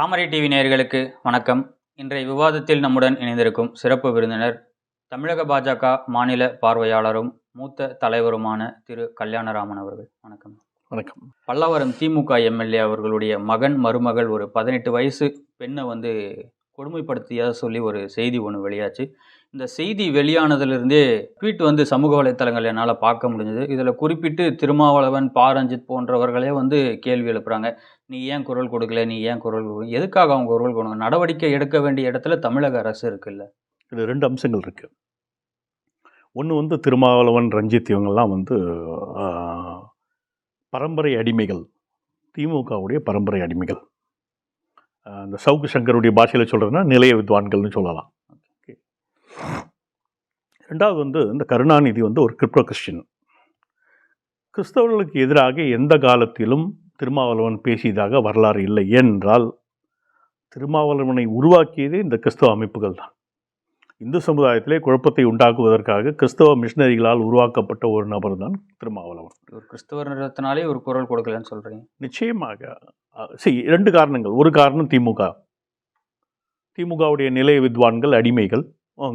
தாமரை TV நேயர்களுக்கு வணக்கம். இன்றைய விவாதத்தில் நம்முடன் இணைந்திருக்கும் சிறப்பு விருந்தினர் தமிழக பாஜக மாநில பார்வையாளரும் மூத்த தலைவருமான திரு. கல்யாணராமன் அவர்கள். வணக்கம். வணக்கம். பல்லவரம் திமுக எம்எல்ஏ அவர்களுடைய மகன் மருமகள் ஒரு பதினெட்டு வயசு பெண்ணை வந்து கொடுமைப்படுத்தியதாக சொல்லி ஒரு செய்தி ஒன்று வெளியாச்சு. இந்த செய்தி வெளியானதிலிருந்தே ட்வீட் வந்து சமூக வலைத்தளங்கள் என்னால் பார்க்க முடிஞ்சது. இதில் குறிப்பிட்டு திருமாவளவன் பாரஞ்சித் போன்றவர்களே வந்து கேள்வி எழுப்புறாங்க. நீ ஏன் குரல் கொடுக்கல? நீ ஏன் குரல் கொடுக்கல எதுக்காக அவங்க குரல் கொடுங்க? நடவடிக்கை எடுக்க வேண்டிய இடத்துல தமிழக அரசு இருக்குல்ல. இது ரெண்டு அம்சங்கள் இருக்குது ஒன்று வந்து திருமாவளவன் ரஞ்சித் இவங்கெல்லாம் வந்து பரம்பரை அடிமைகள். திமுகவுடைய பரம்பரை அடிமைகள். இந்த சவுக்கு சங்கருடைய பாஷையில் சொல்கிறதுனா நிலைய வித்வான்கள்னு சொல்லலாம். ரெண்டாவது வந்து இந்த கருணாநிதி வந்து ஒரு கிரிப்டோ கிறிஸ்டின் கிறிஸ்தவர்களுக்கு எதிராக எந்த காலத்திலும் திருமாவளவன் பேசியதாக வரலாறு இல்லை ஏனென்றால் திருமாவளவனை உருவாக்கியதே இந்த கிறிஸ்தவ அமைப்புகள் தான். இந்து சமுதாயத்திலே குழப்பத்தை உண்டாக்குவதற்காக கிறிஸ்தவ மிஷினரிகளால் உருவாக்கப்பட்ட ஒரு நபர் தான் திருமாவளவன். ஒரு கிறிஸ்தவர்ன்றதுனாலே ஒரு குரல் கொடுக்கலன்னு சொல்கிறீங்க நிச்சயமாக see ரெண்டு காரணங்கள். ஒரு காரணம் திமுக. திமுகவுடைய நிலைய வித்வான்கள் அடிமைகள்.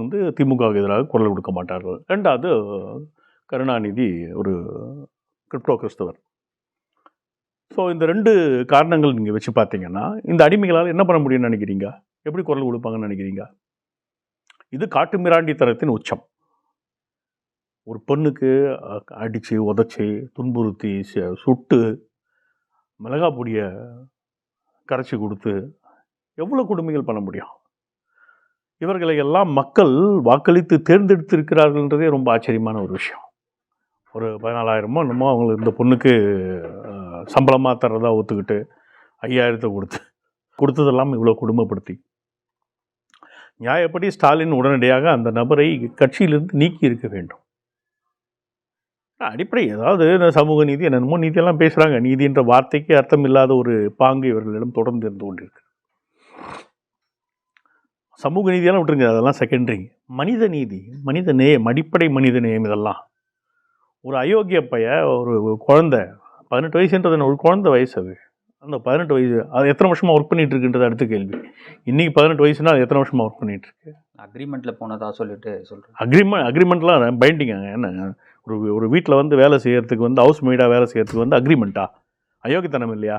வந்து திமுகவுக்கு எதிராக குரல் கொடுக்க மாட்டார்கள். ரெண்டாவது கருணாநிதி ஒரு கிரிப்டோ கிறிஸ்தவர். ஸோ இந்த ரெண்டு காரணங்கள் நீங்கள் வச்சு பார்த்தீங்கன்னா இந்த அடிமைகளால் என்ன பண்ண முடியும்னு நினைக்கிறீங்க? எப்படி குரல் கொடுப்பாங்கன்னு நினைக்கிறீங்க? இது காட்டு மிராண்டித்தனத்தின் உச்சம். ஒரு பெண்ணுக்கு அடித்து உதச்சி துன்புறுத்தி சுட்டு மிளகா பொடியை கரைச்சி கொடுத்து எவ்வளோ கொடுமைகள் பண்ண முடியும்? இவர்களை எல்லாம் மக்கள் வாக்களித்து தேர்ந்தெடுத்திருக்கிறார்கள்ன்றதே ரொம்ப ஆச்சரியமான ஒரு விஷயம். ஒரு பதினாலாயிரமோ என்னமோ அவங்களுக்கு இந்த பொண்ணுக்கு சம்பளமாக தர்றதா ஒத்துக்கிட்டு ஐயாயிரத்தை கொடுத்து கொடுத்ததெல்லாம் இவ்வளோ குடும்பப்படுத்தி. நியாயப்படி ஸ்டாலின் உடனடியாக அந்த நபரை கட்சியிலிருந்து நீக்கி இருக்க வேண்டும். அடிப்படை ஏதாவது இந்த சமூக நீதி என்னென்னமோ நீதியெல்லாம் பேசுகிறாங்க நீதின்ற வார்த்தைக்கு அர்த்தம் இல்லாத ஒரு பாங்கு இவர்களிடம் தொடர்ந்து இருந்து கொண்டிருக்கு. சமூக நீதியெல்லாம் விட்டுருங்க அதெல்லாம் செகண்டரி மனித நீதி மனித நேயம் அடிப்படை மனித நேயம் இதெல்லாம். ஒரு அயோக்கிய பைய ஒரு குழந்தை பதினெட்டு வயசுன்றது ஒரு குழந்தை வயசு அது. அந்த பதினெட்டு வயசு அது எத்தனை வருஷமாக ஒர்க் பண்ணிட்டு இருக்குன்றது அடுத்த கேள்வி. இன்னைக்கு பதினெட்டு வயசுனா அது எத்தனை வருஷமாக ஒர்க் பண்ணிட்டு இருக்கு அக்ரிமெண்ட்டில் போனதா சொல்லிட்டு சொல்கிறேன் அக்ரிமெண்ட் அக்ரிமெண்ட்லாம் பைண்டிங்க என்ன? ஒரு ஒரு வீட்டில் வந்து வேலை செய்யறதுக்கு வந்து ஹவுஸ் மெய்டாக வேலை செய்யறதுக்கு வந்து அக்ரிமெண்ட்டா அயோக்கியத்தனம் இல்லையா?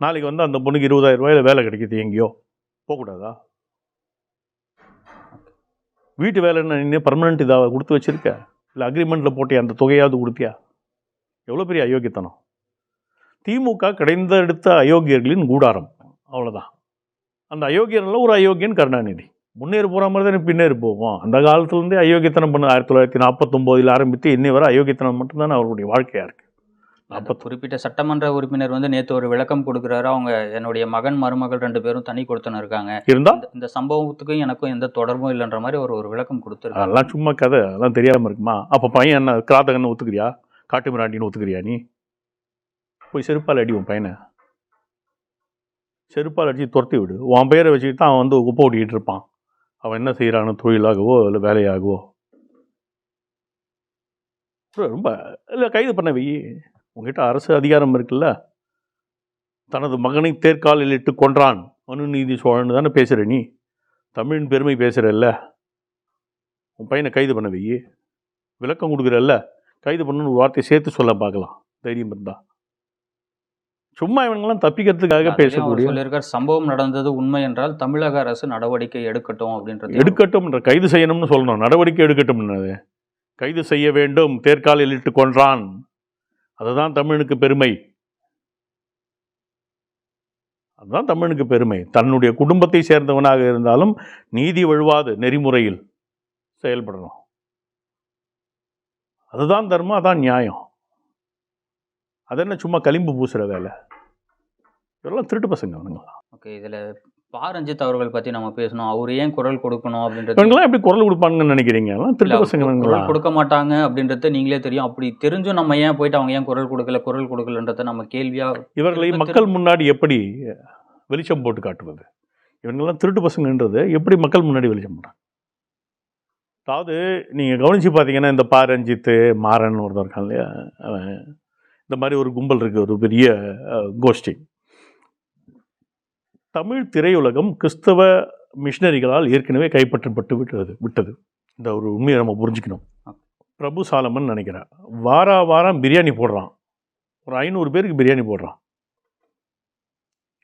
நாளைக்கு வந்து அந்த பொண்ணுக்கு இருபதாயிரம் ரூபாயில வேலை கிடைக்குது எங்கேயோ. போகக்கூடாதா? வீட்டு வேலை நீ பர்மனெண்ட் இதாக கொடுத்து வச்சுருக்க? இல்லை அக்ரிமெண்ட்டில் போட்டியா? அந்த தொகையாவது கொடுத்தியா? எவ்வளோ பெரிய அயோக்கியத்தனம்? திமுக கிடைந்தெடுத்த அயோக்கியர்களின் கூடாரம். அவ்வளோதான் அந்த அயோக்கியனில் ஒரு அயோக்கியன் கருணாநிதி. முன்னேறி போகிற மாதிரி தான் பின்னேறி போவோம். அந்த காலத்துலேருந்தே அயோக்கியத்தனம் பண்ண ஆயிரத்தி தொள்ளாயிரத்தி நாற்பத்தொம்போதில் ஆரம்பித்து இன்னி வரை அயோக்கியத்தனம் மட்டும்தான் அவருடைய வாழ்க்கையாக இருக்குது நாற்பத்தி குறிப்பிட்ட சட்டமன்ற உறுப்பினர் வந்து நேற்று ஒரு விளக்கம் கொடுக்குறாரு. அவங்க என்னுடைய மகன் மருமகள் ரெண்டு பேரும் தனி கொடுத்துன்னு இருக்காங்க. இருந்தால் இந்த- சம்பவத்துக்கும் எனக்கும் எந்த தொடர்பும் இல்லைன்ற மாதிரி ஒரு ஒரு விளக்கம் கொடுத்துருக்காங்க அதெல்லாம் சும்மா கதை அதெல்லாம் தெரியாமல் இருக்குமா? அப்போ பையன் என்ன கிராத்தகன்னு ஒத்துக்கிறியா? காட்டு மிராண்டின்னு ஒத்துக்கிறியா நீ? போய் செருப்பால் அடி உன் பையனை. செருப்பால் அடிச்சு துரத்தி விடு. உன் பெயரை வச்சுக்கிட்டு தான் அவன் வந்து குப்பை ஓட்டிக்கிட்டு இருப்பான். அவன் என்ன செய்கிறான்னு தொழிலாகவோ இல்லை வேலையாகவோ. ரொம்ப இல்லை கைது பண்ண வை. உங்ககிட்ட அரசு அதிகாரம் இருக்குல்ல? தனது மகனை தேர்காலில் இட்டு கொன்றான். மனுநீதி சோழன் தானே பேசுகிற நீ? தமிழின் பெருமை பேசுகிறல்ல உன் பையனை கைது பண்ண வை விளக்கம் கொடுக்குறல்ல? கைது பண்ணணும்னு ஒரு வார்த்தையை சேர்த்து சொல்ல பார்க்கலாம். தைரியம் இருந்தா. சும்மா இவங்கெல்லாம் தப்பிக்கிறதுக்காக பேசக்கூடிய சொல்லியிருக்கார் சம்பவம் நடந்தது உண்மை என்றால் தமிழக அரசு நடவடிக்கை எடுக்கட்டும் அப்படின்றது எடுக்கட்டும் என்ற கைது செய்யணும்னு சொல்லணும். நடவடிக்கை எடுக்கட்டும்னது கைது செய்ய வேண்டும். தேர்காலில் இட்டு கொன்றான். அதுதான் தமிழனுக்கு பெருமை. அதுதான் தமிழனுக்கு பெருமை. தன்னுடைய குடும்பத்தை சேர்ந்தவனாக இருந்தாலும் நீதி வழுவாது நெறிமுறையில் செயல்படணும். அதுதான் தர்மம் அதான் நியாயம். அது என்ன சும்மா களிம்பு பூசுகிற வேலை? இதெல்லாம் திருட்டு பசங்க அவனுங்களா ஓகே இதில் பா ரஞ்சித் அவர்கள் பத்தி நம்ம பேசணும். அவர் ஏன் குரல் கொடுக்கணும் அப்படின்றது இவங்கெல்லாம் எப்படி குரல் கொடுப்பாங்கன்னு நினைக்கிறீங்க? திருட்டு பசங்க கொடுக்க மாட்டாங்க அப்படின்றது நீங்களே தெரியும். அப்படி தெரிஞ்சும் நம்ம ஏன் போயிட்டு அவங்க ஏன் குரல் கொடுக்கல குரல் கொடுக்கலன்றத நம்ம கேள்வியா இவர்களை மக்கள் முன்னாடி எப்படி வெளிச்சம் போட்டு காட்டுவது? இவங்கெல்லாம் திருட்டு பசங்கன்றது எப்படி மக்கள் முன்னாடி வெளிச்சம் போடுறாங்க? அதாவது நீங்கள் கவனித்து பார்த்தீங்கன்னா இந்த பா ரஞ்சித்து மாறன் ஒருத்தர் இருக்கான் இல்லையா? இந்த மாதிரி ஒரு கும்பல் இருக்குது ஒரு பெரிய கோஷ்டி. தமிழ் திரையுலகம் கிறிஸ்தவ மிஷினரிகளால் ஏற்கனவே கைப்பற்றப்பட்டு விட்டது விட்டது. இந்த ஒரு உண்மையை நம்ம புரிஞ்சுக்கணும். பிரபு சாலமன் நினைக்கிறேன் வாரா வாரம் பிரியாணி போடுறான். ஒரு ஐநூறு பேருக்கு பிரியாணி போடுறான்.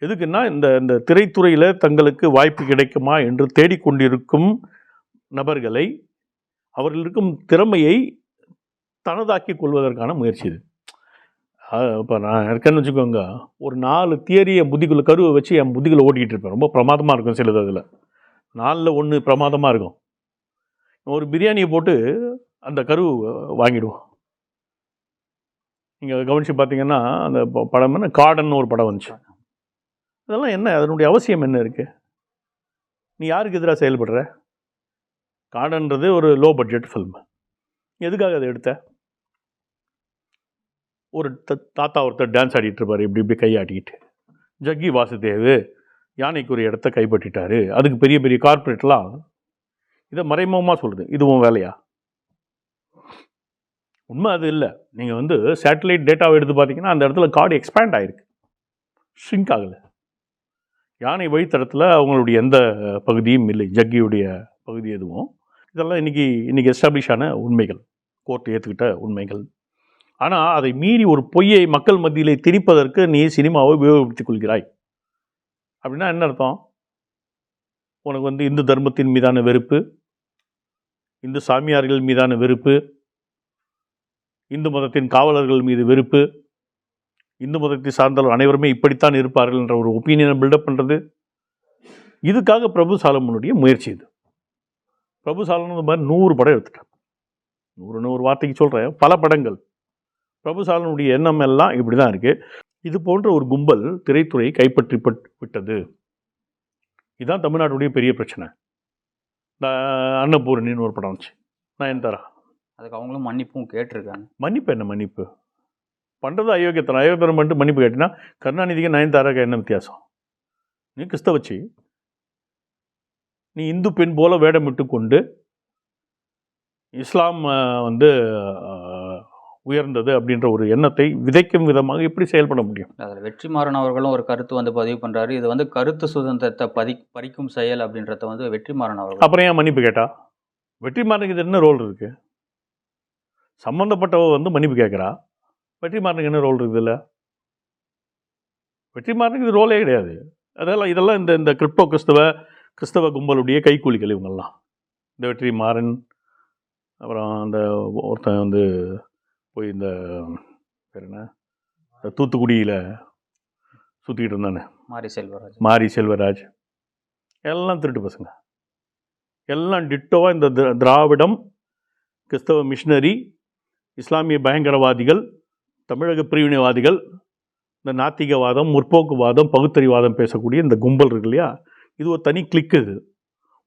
எதுக்குன்னா இந்த இந்த திரைத்துறையில் தங்களுக்கு வாய்ப்பு கிடைக்குமா என்று தேடிக்கொண்டிருக்கும் நபர்களை அவர்கள் இருக்கும் திறமையை தனதாக்கி கொள்வதற்கான முயற்சி இது. இப்போ நான் இருக்கேன்னு வச்சுக்கோங்க. ஒரு நாலு தியரியை புத்திக்குள்ளே கருவை வச்சு என் புத்திக்குள்ளே ஓட்டிக்கிட்டு இருப்பேன். ரொம்ப பிரமாதமாக இருக்கும் சிலது அதில். நாலில் ஒன்று பிரமாதமாக இருக்கும். ஒரு பிரியாணியை போட்டு அந்த கரு வாங்கிடுவோம். நீங்கள் கவனித்து பார்த்தீங்கன்னா அந்த ப- படம் என்ன? கார்டன் ஒரு படம் வந்துச்சு. அதெல்லாம் என்ன? அதனுடைய அவசியம் என்ன இருக்குது நீ யாருக்கு எதிராக செயல்படுற? கார்டன்றது ஒரு லோ பட்ஜெட் ஃபில்ம் எதுக்காக அதை எடுத்த? ஒரு த- தாத்தா ஒருத்தர் டான்ஸ் ஆடிட்டு இருப்பார் இப்படி இப்படி கையாட்டிக்கிட்டு. ஜக்கி வாசுதேவ் யானைக்கு ஒரு இடத்த கைப்பற்றிட்டாரு. அதுக்கு பெரிய பெரிய கார்ப்பரேட்லாம் இதை மறைமுகமாக சொல்கிறது இதுவும் வேலையா? உண்மை அது இல்லை. நீங்கள் வந்து சேட்டலைட் டேட்டாவை எடுத்து பார்த்தீங்கன்னா அந்த இடத்துல காடு எக்ஸ்பேண்ட் ஆகிருக்கு ஷ்ரிங்க் ஆகலை. யானை வழித்தடத்தில் அவங்களுடைய எந்த பகுதியும் இல்லை. ஜக்கியுடைய பகுதி எதுவும். இதெல்லாம் இன்றைக்கி இன்றைக்கி எஸ்டாப்ளிஷ் ஆன உண்மைகள். கோர்ட் ஏற்றுக்கிட்ட உண்மைகள். ஆனால் அதை மீறி ஒரு பொய்யை மக்கள் மத்தியிலே திணிப்பதற்கு நீ சினிமாவை உபயோகப்படுத்திக் கொள்கிறாய். அப்படின்னா என்ன அர்த்தம்? உனக்கு வந்து இந்து தர்மத்தின் மீதான வெறுப்பு இந்து சாமியார்கள் மீதான வெறுப்பு இந்து மதத்தின் காவலர்கள் மீது வெறுப்பு இந்து மதத்தை சார்ந்தவர் அனைவருமே இப்படித்தான் இருப்பார்கள் என்ற ஒரு ஒப்பீனியனை பில்டப் பண்ணுறது இதுக்காக பிரபு சாலமனுடைய முயற்சி இது. பிரபு சாலமன் இந்த மாதிரி நூறு படம் எடுத்துட்டார் நூறு நூறு வார்த்தைக்கு சொல்கிறேன் பல படங்கள். பிரபு சாலனுடைய எண்ணம் எல்லாம் இப்படி தான் இருக்குது இது போன்ற ஒரு கும்பல் திரைத்துறையை கைப்பற்றி விட்டது. இதுதான் தமிழ்நாட்டுடைய பெரிய பிரச்சனை. இந்த அன்னபூரணின்னு ஒரு படம் வந்துச்சு. நயன்தாரா. அதுக்கு அவங்களும் மன்னிப்பும் கேட்டிருக்காங்க. மன்னிப்பு என்ன மன்னிப்பு? பண்ணுறது அயோக்கியத்தனம். அயோக்கியத்தனம் பண்ணிட்டு மன்னிப்பு கேட்டினா கருணாநிதிக்கு நயன்தாராக்கு என்ன வித்தியாசம்? நீ கிறிஸ்தவச்சி. நீ இந்து பெண் போல வேடமிட்டு கொண்டு இஸ்லாம் வந்து உயர்ந்தது அப்படின்ற ஒரு எண்ணத்தை விதைக்கும் விதமாக எப்படி செயல்பட முடியும்? அதில் வெற்றிமாறன் அவர்களும் ஒரு கருத்து வந்து பதிவு பண்ணுறாரு இது வந்து கருத்து சுதந்திரத்தை பதி பறிக்கும் செயல் அப்படின்றத வந்து வெற்றிமாறன் அவர்கள் அப்புறம் ஏன் மன்னிப்பு கேட்டா? வெற்றிமாறனுக்கு இது என்ன ரோல் இருக்கு? சம்மந்தப்பட்டவ வந்து மன்னிப்பு கேட்குறா? வெற்றிமாறனுக்கு என்ன ரோல் இருக்குது இல்லை? வெற்றிமாறனுக்கு இது ரோலே கிடையாது. அதெல்லாம் இதெல்லாம் இந்த இந்த கிரிப்டோ கிறிஸ்தவ கிறிஸ்தவ கும்பலுடைய கைக்கூலிகள் இவங்கெல்லாம் இந்த வெற்றிமாறன் அப்புறம் அந்த ஒருத்தன் வந்து போய் இந்த பேர் என்ன? தூத்துக்குடியில் சுற்றிக்கிட்டு இருந்தானே. மாரி செல்வராஜ். மாரி செல்வராஜ். எல்லாம் திருட்டு பசங்க. எல்லாம் டிட்டோவாக இந்த திரா- திராவிடம் கிறிஸ்தவ மிஷினரி இஸ்லாமிய பயங்கரவாதிகள் தமிழக பிரிவினைவாதிகள் இந்த நாத்திகவாதம் முற்போக்குவாதம் பகுத்தறிவாதம் பேசக்கூடிய இந்த கும்பல் இருக்கு இல்லையா? இது ஒரு தனி கிளிக்கு இது.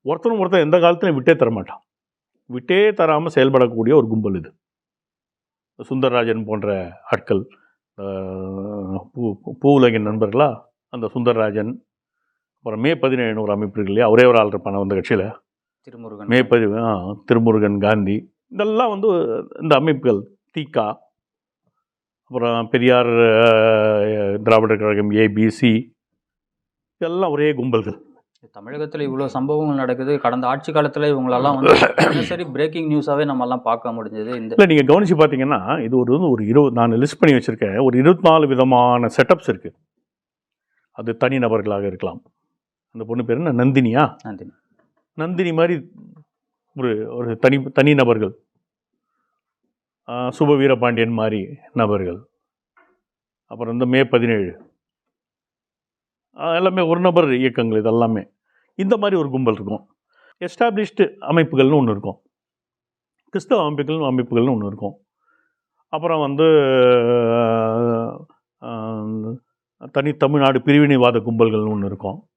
ஒருத்தரும் ஒருத்தன் எந்த காலத்துலையும் விட்டே தர மாட்டான் விட்டே தராமல் செயல்படக்கூடிய ஒரு கும்பல் இது. சுந்தரராஜன் போன்ற ஆட்கள் பூ பூவுலகின் நண்பர்களா? அந்த சுந்தரராஜன் அப்புறம் மே பதினேழு ஒரு அமைப்பு இருக்கு இல்லையா? ஒரே ஒரு ஆள் இருப்பான அந்த கட்சியில். திருமுருகன். மே பதி ஆ, திருமுருகன் காந்தி. இதெல்லாம் வந்து இந்த அமைப்புகள் தீகா அப்புறம் பெரியார் திராவிடர் கழகம் ஏபிசி இதெல்லாம் ஒரே கும்பல்கள். தமிழகத்தில் இவ்வளோ சம்பவங்கள் நடக்குது. கடந்த ஆட்சி காலத்தில் இவங்களெல்லாம் வந்து தினசரி பிரேக்கிங் நியூஸாகவே நம்மலாம் பார்க்க முடிஞ்சது. இந்த இல்லை நீங்கள் கவனித்து பார்த்தீங்கன்னா இது ஒரு ஒரு இருபது நான் லிஸ்ட் பண்ணி வச்சுருக்கேன் ஒரு இருபத்தி நாலு விதமான செட்டப்ஸ் இருக்குது அது தனிநபர்களாக இருக்கலாம். அந்த பொண்ணு பேர் என்ன? நந்தினியா? நந்தினி. நந்தினி மாதிரி ஒரு ஒரு தனி தனி நபர்கள். சுப வீரபாண்டியன் மாதிரி நபர்கள். அப்புறம் இந்த மே பதினேழு. எல்லாமே ஒரு நபர் இயக்கங்கள் இதெல்லாமே. இந்த மாதிரி ஒரு கும்பல் இருக்கும். எஸ்டாப்ளிஷ்டு அமைப்புகள்னு ஒன்று இருக்கும். கிறிஸ்தவ அமைப்புகள் அமைப்புகள்னு ஒன்று இருக்கும். அப்புறம் வந்து தனி தமிழ்நாடு பிரிவினைவாத கும்பல்கள்னு ஒன்று இருக்கும்.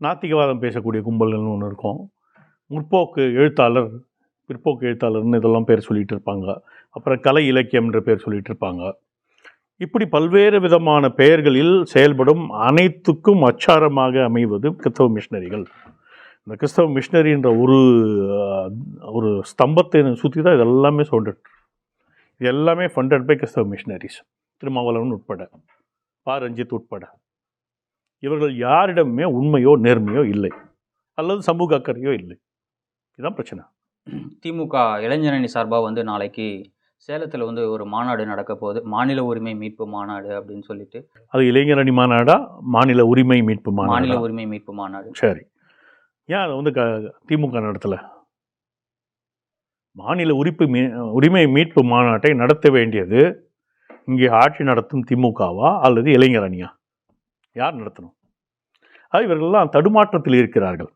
நாத்திகவாதம் பேசக்கூடிய கும்பல்கள்னு ஒன்று இருக்கும். முற்போக்கு எழுத்தாளர் பிற்போக்கு எழுத்தாளர்னு இதெல்லாம் பேர் சொல்லிகிட்டு இருப்பாங்க. அப்புறம் கலை இலக்கியம்ன்ற பேர் சொல்லிட்டு இருப்பாங்க. இப்படி பல்வேறு விதமான பெயர்களில் செயல்படும் அனைத்துக்கும் அச்சாரமாக அமைவது கிறிஸ்தவ மிஷினரிகள். இந்த கிறிஸ்தவ மிஷினரின்ற ஒரு ஒரு ஸ்தம்பத்தை சுற்றி தான் இது எல்லாமே சொல்லிட்டு இது எல்லாமே ஃபண்டட் பை கிறிஸ்தவ மிஷினரிஸ். திருமாவளவன் உட்பட பா. ரஞ்சித் உட்பட. இவர்கள் யாரிடமே உண்மையோ நேர்மையோ இல்லை. அல்லது சமூக அக்கறையோ இல்லை. இதுதான் பிரச்சனை. திமுக இளைஞரணி சார்பாக வந்து நாளைக்கு சேலத்தில் வந்து ஒரு மாநாடு நடக்க போகுது. மாநில உரிமை மீட்பு மாநாடு அப்படின்னு சொல்லிட்டு. அது இளைஞர் அணி மாநாடா? மாநில உரிமை மீட்பு மாநில மாநாடா உரிமை மீட்பு மாநாடு. சரி. ஏன் அதை வந்து க திமுக நடத்தலை? மாநில உரிப்பு மீ உரிமை மீட்பு மாநாட்டை நடத்த வேண்டியது இங்கே ஆட்சி நடத்தும் திமுகவா அல்லது இளைஞர் அணியா யார் நடத்தணும்? அது இவர்கள்லாம் தடுமாற்றத்தில் இருக்கிறார்கள்.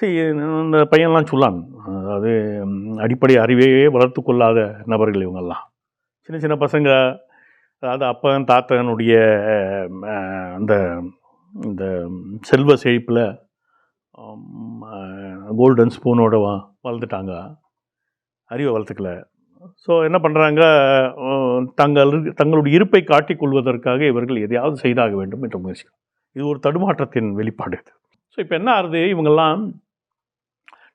சரி இந்த பையன்லாம் சொல்லான். அதாவது அடிப்படை அறிவையே வளர்த்து கொள்ளாத நபர்கள் இவங்கெல்லாம் சின்ன சின்ன பசங்க அதாவது அப்பன் தாத்தனுடைய அந்த இந்த செல்வ செழிப்பில் கோல்டன் ஸ்பூனோட வ- வளர்ந்துட்டாங்க. அறிவை வளர்த்துக்கல. ஸோ என்ன பண்ணுறாங்க தங்கள் தங்களுடைய இருப்பை காட்டிக் கொள்வதற்காக இவர்கள் எதையாவது செய்தாக வேண்டும் என்ற முயற்சி இது ஒரு தடுமாற்றத்தின் வெளிப்பாடு இது. ஸோ இப்போ என்ன ஆகுது இவங்கெல்லாம்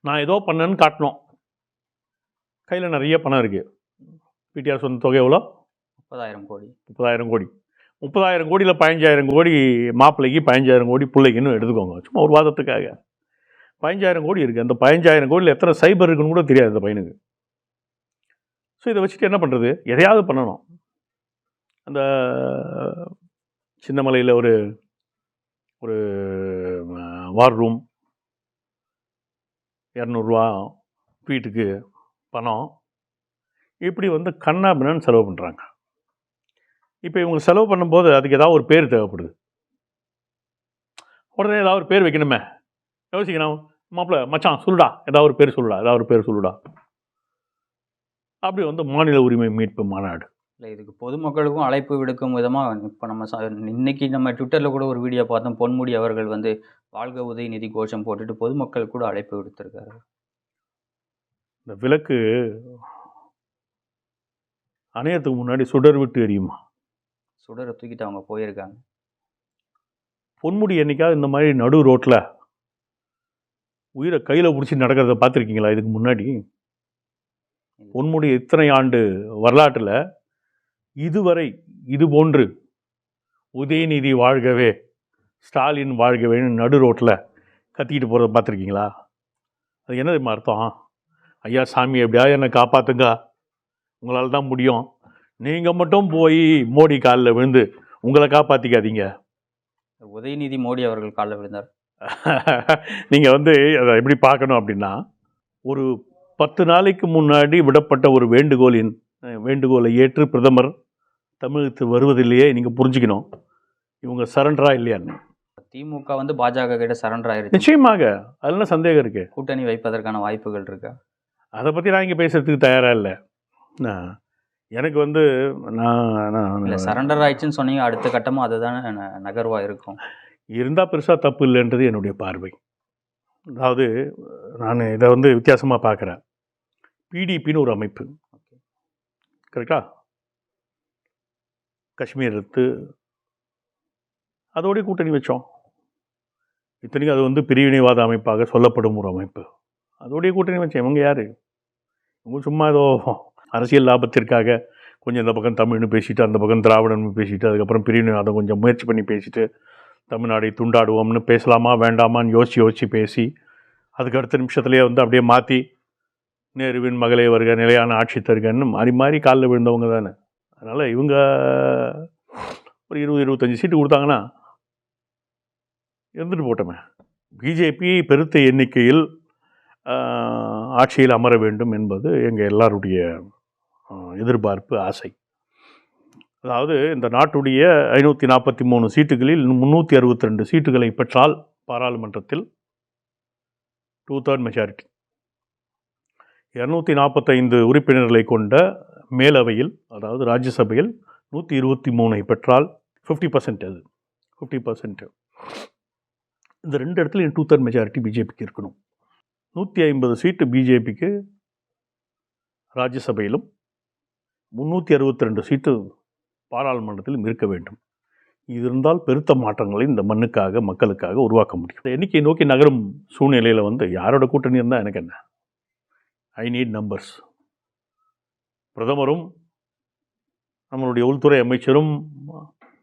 நான் ஏதோ பண்ணேன்னு காட்டணும். கையில் நிறைய பணம் இருக்குது பிடிஆர் சொன்ன தொகை எவ்வளோ? முப்பதாயிரம் கோடி. முப்பதாயிரம் கோடி. முப்பதாயிரம் கோடியில் பதினஞ்சாயிரம் கோடி மாப்பிள்ளைக்கு பதினஞ்சாயிரம் கோடி பிள்ளைக்குன்னு எடுத்துக்கோங்க. சும்மா ஒரு வாதத்துக்காக. பதினஞ்சாயிரம் கோடி இருக்குது அந்த பதினஞ்சாயிரம் கோடியில் எத்தனை சைபர் இருக்குன்னு கூட தெரியாது அந்த பையனுக்கு. ஸோ இதை வச்சுட்டு என்ன பண்ணுறது எதையாவது பண்ணணும். அந்த சின்னமலையில் ஒரு ஒரு வார் ரூம் இரநூறுவா வீட்டுக்கு பணம். இப்படி வந்து கண்ணாபின்னு செலவு பண்ணுறாங்க இப்போ இவங்க செலவு பண்ணும்போது அதுக்கு ஏதாவது ஒரு பேர் தேவைப்படுது. உடனே ஏதாவது ஒரு பேர் வைக்கணுமே. யோசிக்கணும். மாப்பிள்ள மச்சான் சொல்லுடா. ஏதாவது ஒரு பேர் சொல்லுடா. ஏதாவது ஒரு பேர் சொல்லுடா. அப்படி வந்து மாநில உரிமை மீட்பு மாநாடு. இல்லை இதுக்கு பொதுமக்களுக்கும் அழைப்பு விடுக்கும் விதமாக இப்போ நம்ம ச- இன்னைக்கு நம்ம ட்விட்டரில் கூட ஒரு வீடியோ பார்த்தோம். பொன்முடி அவர்கள் வந்து வாழ்க உதயநிதி கோஷம் போட்டுட்டு பொதுமக்கள் கூட அழைப்பு விடுத்திருக்காரு. இந்த விளக்கு அணையத்துக்கு முன்னாடி சுடர் விட்டு எரியுமா? சுடரை தூக்கிட்டு அவங்க போயிருக்காங்க. பொன்முடி என்னைக்காவது இந்த மாதிரி நடு ரோட்டில் உயிரை கையில் பிடிச்சி நடக்கிறத பார்த்துருக்கீங்களா இதுக்கு முன்னாடி? பொன்முடி இத்தனை ஆண்டு வரலாற்றில் இதுவரை இது போன்று உதயநிதி வாழ்கவே ஸ்டாலின் வாழ்கவேன்னு நடு ரோட்டில் கத்திக்கிட்டு போகிறத பார்த்துருக்கீங்களா? அது என்ன அர்த்தம்? ஐயா சாமி எப்படியாவது என்னை காப்பாற்றுங்க உங்களால் தான் முடியும். நீங்கள் மட்டும் போய் மோடி காலில் விழுந்து உங்களை காப்பாற்றிக்காதீங்க உதயநிதி மோடி அவர்கள் காலில் விழுந்தார். நீங்கள் வந்து அதை எப்படி பார்க்கணும் அப்படின்னா ஒரு பத்து நாளைக்கு முன்னாடி விடப்பட்ட ஒரு வேண்டுகோளின் வேண்டுகோளை ஏற்று பிரதமர் தமிழகத்துக்கு வருவதிலேயே நீங்கள் புரிஞ்சுக்கணும். இவங்க சரண்டரா இல்லையான்னு. திமுக வந்து பாஜக கிட்ட சரண்டர் ஆயிருச்சு. நிச்சயமாக. அதில் என்ன சந்தேகம் இருக்குது கூட்டணி வைப்பதற்கான வாய்ப்புகள் இருக்கா? அதை பற்றி நான் இங்கே பேசுறதுக்கு தயாராக இல்லை. எனக்கு வந்து நான் இல்லை நான் சரண்டர் ஆயிடுச்சுன்னு சொன்னீங்க அடுத்த கட்டமும் அதுதானே ந- நகர்வா இருக்கும். இருந்தால் பெருசாக தப்பு இல்லைன்றது என்னுடைய பார்வை. அதாவது நான் இதை வந்து வித்தியாசமாக பார்க்குறேன் பிடிபின்னு ஒரு அமைப்பு. கரெக்டா காஷ்மீர் எடுத்து அதோடய கூட்டணி வச்சோம். இத்தனைக்கும் அது வந்து பிரிவினைவாத அமைப்பாக சொல்லப்படும் ஒரு அமைப்பு. அதோடைய கூட்டணி வச்சு இவங்க யார்? இவங்க சும்மா ஏதோ அரசியல் லாபத்திற்காக கொஞ்சம் இந்த பக்கம் தமிழ்னு பேசிட்டு அந்த பக்கம் திராவிடன்னு பேசிட்டு அதுக்கப்புறம் பிரிவினைவாதம் கொஞ்சம் முயற்சி பண்ணி பேசிட்டு தமிழ்நாடை துண்டாடுவோம்னு பேசலாமா வேண்டாமான்னு யோசிச்சு யோசித்து பேசி அதுக்கு அடுத்த நிமிஷத்துலேயே வந்து அப்படியே மாற்றி நேருவின் மகளே வருக நிலையான ஆட்சி தருகன்னு மாறி மாறி காலில் விழுந்தவங்க தானே. அதனால் இவங்க ஒரு இருபது இருபத்தஞ்சி சீட்டு கொடுத்தாங்கன்னா இருந்துட்டு போட்டோமே. பிஜேபி பெருத்த எண்ணிக்கையில் ஆட்சியில் அமர வேண்டும் என்பது எங்கள் எல்லாருடைய எதிர்பார்ப்பு ஆசை. அதாவது இந்த நாட்டுடைய ஐநூற்றி நாற்பத்தி மூணு சீட்டுகளில் முந்நூற்றி அறுபத்தி ரெண்டு சீட்டுகளை பெற்றால் பாராளுமன்றத்தில் டூ தேர்ட் மெஜாரிட்டி இரநூத்தி நாற்பத்தைந்து உறுப்பினர்களை கொண்ட மேலவையில் அதாவது ராஜ்யசபையில் நூற்றி இருபத்தி மூணை பெற்றால் ஃபிஃப்டி பர்சன்ட் அது. ஃபிஃப்டி பர்சன்ட் இந்த ரெண்டு இடத்துலையும் டூ தேர்ட் மெஜாரிட்டி பிஜேபிக்கு இருக்கணும். நூற்றி ஐம்பது சீட்டு பிஜேபிக்கு ராஜ்யசபையிலும் முந்நூற்றி அறுபத்தி ரெண்டு சீட்டு பாராளுமன்றத்திலும் இருக்க வேண்டும். இது இருந்தால் பெருத்த மாற்றங்களை இந்த மண்ணுக்காக மக்களுக்காக உருவாக்க முடியும். இந்த எண்ணிக்கையை நோக்கி நகரும் சூழ்நிலையில் வந்து யாரோட கூட்டணி இருந்தால் எனக்கு என்ன? ஐ நீட் நம்பர்ஸ் பிரதமரும் நம்மளுடைய உள்துறை அமைச்சரும்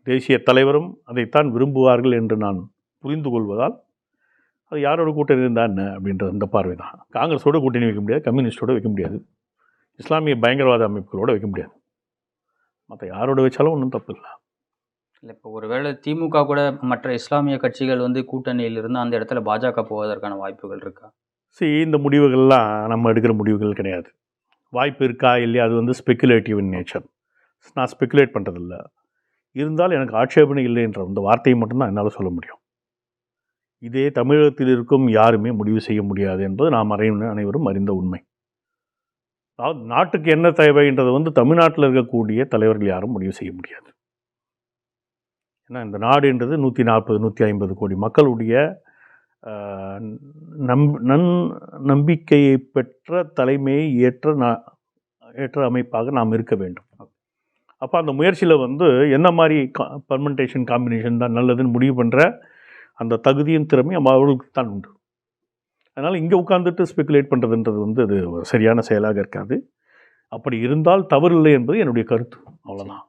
தேசிய தலைவரும் அதைத்தான் விரும்புவார்கள் என்று நான் புரிந்து கொள்வதால் அது யாரோட கூட்டணி இருந்தா என்ன அப்படின்ற அந்த பார்வை தான். காங்கிரஸோட கூட்டணி வைக்க முடியாது கம்யூனிஸ்டோட வைக்க முடியாது இஸ்லாமிய பயங்கரவாத அமைப்புகளோட வைக்க முடியாது. மற்ற யாரோட வச்சாலும் ஒன்றும் தப்பு இல்லை. இல்லை இப்போ ஒருவேளை திமுக கூட மற்ற இஸ்லாமிய கட்சிகள் வந்து கூட்டணியில் இருந்து அந்த இடத்துல பாஜக போவதற்கான வாய்ப்புகள் இருக்கா? சரி இந்த முடிவுகள்லாம் நம்ம எடுக்கிற முடிவுகள் கிடையாது. வாய்ப்பு இருக்கா இல்லையா? அது வந்து ஸ்பெக்குலேட்டிவ் இன் நேச்சர் நான் ஸ்பெக்குலேட் பண்ணுறதில்ல இருந்தாலும் எனக்கு ஆட்சேபனை இல்லைன்ற அந்த வார்த்தையை மட்டும்தான் என்னால் சொல்ல முடியும். இதே தமிழகத்தில் இருக்கும் யாருமே முடிவு செய்ய முடியாது என்பது நாம் அறை அனைவரும் அறிந்த உண்மை. அதாவது நாட்டுக்கு என்ன தேவைன்றதை வந்து தமிழ்நாட்டில் இருக்கக்கூடிய தலைவர்கள் யாரும் முடிவு செய்ய முடியாது. ஏன்னா இந்த நாடுன்றது நூற்றி நாற்பது நூற்றி ஐம்பது கோடி மக்களுடைய நம் நன் நம்பிக்கையை பெற்ற தலைமையை ஏற்ற நா ஏற்ற அமைப்பாக நாம் இருக்க வேண்டும். அப்போ அந்த முயற்சியில் வந்து என்ன மாதிரி கா பர்மெண்டேஷன் காம்பினேஷன் தான் நல்லதுன்னு முடிவு பண்ணுற அந்த தகுதியும் திறமையும் அவர்களுக்கு தான் உண்டு. அதனால் இங்கே உட்காந்துட்டு ஸ்பெகுலேட் பண்ணுறதுன்றது வந்து அது சரியான செயலாக இருக்காது. அப்படி இருந்தால் தவறில்லை என்பது என்னுடைய கருத்து. அவ்வளோதான்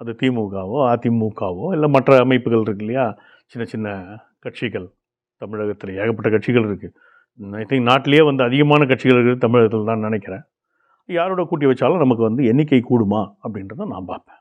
அது திமுகவோ அதிமுகவோ இல்லை மற்ற அமைப்புகள் இருக்கு இல்லையா? சின்ன சின்ன கட்சிகள் தமிழகத்தில் ஏகப்பட்ட கட்சிகள் இருக்குது ஐ திங்க் நாட்டிலேயே வந்து அதிகமான கட்சிகள் இருக்குது தமிழகத்தில் தான் நினைக்கிறேன். யாரோட கூட்டி வச்சாலும் நமக்கு வந்து எண்ணிக்கை கூடுமா அப்படின்றத நான் பார்ப்பேன்.